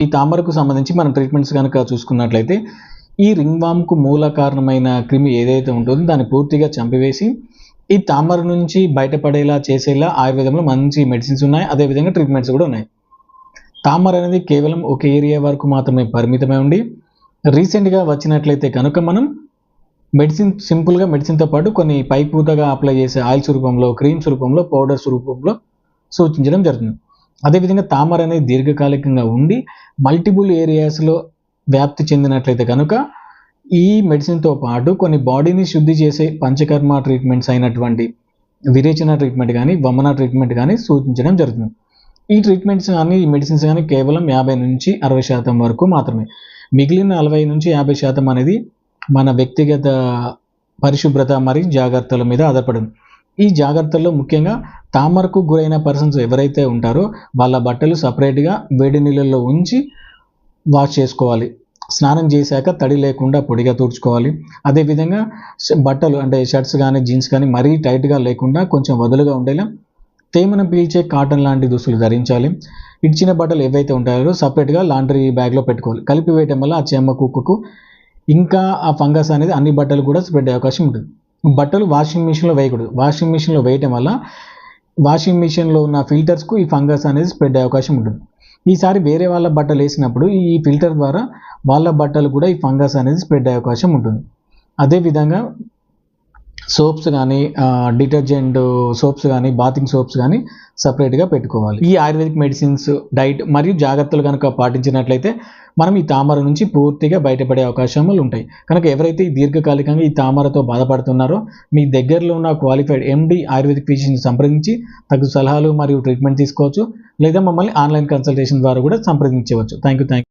ఈ తామరకు సంబంధించి మనం ట్రీట్మెంట్స్ కనుక చూసుకున్నట్లయితే ఈ రింగ్ వామ్కు మూల కారణమైన క్రిమి ఏదైతే ఉంటుందో దాన్ని పూర్తిగా చంపివేసి ఈ తామర నుంచి బయటపడేలా చేసేలా ఆయుర్వేదంలో మంచి మెడిసిన్స్ ఉన్నాయి. అదేవిధంగా ట్రీట్మెంట్స్ కూడా ఉన్నాయి. తామర అనేది కేవలం ఒక ఏరియా వరకు మాత్రమే పరిమితమై ఉండి రీసెంట్గా వచ్చినట్లయితే కనుక మనం మెడిసిన్ సింపుల్గా మెడిసిన్తో పాటు కొన్ని పైపూతగా అప్లై చేసే ఆయిల్స్ రూపంలో క్రీమ్స్ రూపంలో పౌడర్స్ రూపంలో సూచించడం జరుగుతుంది. అదేవిధంగా తామర అనేది దీర్ఘకాలికంగా ఉండి మల్టిపుల్ ఏరియాస్లో వ్యాప్తి చెందినట్లయితే కనుక ఈ మెడిసిన్తో పాటు కొన్ని బాడీని శుద్ధి చేసే పంచకర్మ ట్రీట్మెంట్స్ అయినటువంటి విరేచన ట్రీట్మెంట్ కానీ వమన ట్రీట్మెంట్ కానీ సూచించడం జరుగుతుంది. ఈ ట్రీట్మెంట్స్ కానీ ఈ మెడిసిన్స్ కానీ కేవలం యాభై నుంచి అరవై శాతం వరకు మాత్రమే. మిగిలిన నలభై నుంచి యాభై శాతం అనేది మన వ్యక్తిగత పరిశుభ్రత మరియు జాగ్రత్తల మీద ఆధారపడింది. ఈ జాగ్రత్తల్లో ముఖ్యంగా తామరకు గురైన పర్సన్స్ ఎవరైతే ఉంటారో వాళ్ళ బట్టలు సపరేట్గా వేడి నీళ్ళల్లో ఉంచి వాష్ చేసుకోవాలి. స్నానం చేశాక తడి లేకుండా పొడిగా తుడుచుకోవాలి. అదేవిధంగా బట్టలు అంటే షర్ట్స్ కానీ జీన్స్ కానీ మరీ టైట్గా లేకుండా కొంచెం వదులుగా ఉండేలా తేమను పీల్చే కాటన్ లాంటి దుస్తులు ధరించాలి. ఇచ్చిన బట్టలు ఏవైతే ఉంటాయో సపరేట్గా లాండ్రీ బ్యాగ్లో పెట్టుకోవాలి. కలిపి వేయటం వల్ల ఆ చెమ్మ కుక్కకు ఇంకా ఆ ఫంగస్ అనేది అన్ని బట్టలు కూడా స్ప్రెడ్ అయ్యే అవకాశం ఉంటుంది. బట్టలు వాషింగ్ మిషన్లో వేయకూడదు. వాషింగ్ మిషన్లో వేయటం వల్ల వాషింగ్ మిషన్లో ఉన్న ఫిల్టర్స్కు ఈ ఫంగస్ అనేది స్ప్రెడ్ అయ్యే అవకాశం ఉంటుంది. ఈసారి వేరే వాళ్ళ బట్టలు వేసినప్పుడు ఈ ఫిల్టర్ ద్వారా వాళ్ళ బట్టలు కూడా ఈ ఫంగస్ అనేది స్ప్రెడ్ అయ్యే అవకాశం ఉంటుంది. అదేవిధంగా సోప్స్ కానీ డిటర్జెంట్ సోప్స్ కానీ బాతింగ్ సోప్స్ కానీ సపరేట్గా పెట్టుకోవాలి. ఈ ఆయుర్వేదిక్ మెడిసిన్స్ డైట్ మరియు జాగ్రత్తలు కనుక పాటించినట్లయితే మనం ఈ తామర నుంచి పూర్తిగా బయటపడే అవకాశాలు ఉంటాయి. కనుక ఎవరైతే ఈ దీర్ఘకాలికంగా ఈ తామరతో బాధపడుతున్నారో మీ దగ్గరలో ఉన్న క్వాలిఫైడ్ ఎండి ఆయుర్వేదిక్ ఫిజిషియన్ సంప్రదించి తగు సలహాలు మరియు ట్రీట్మెంట్ తీసుకోవచ్చు. లేదా మమ్మల్ని ఆన్లైన్ కన్సల్టేషన్ ద్వారా కూడా సంప్రదించవచ్చు. Thank you thank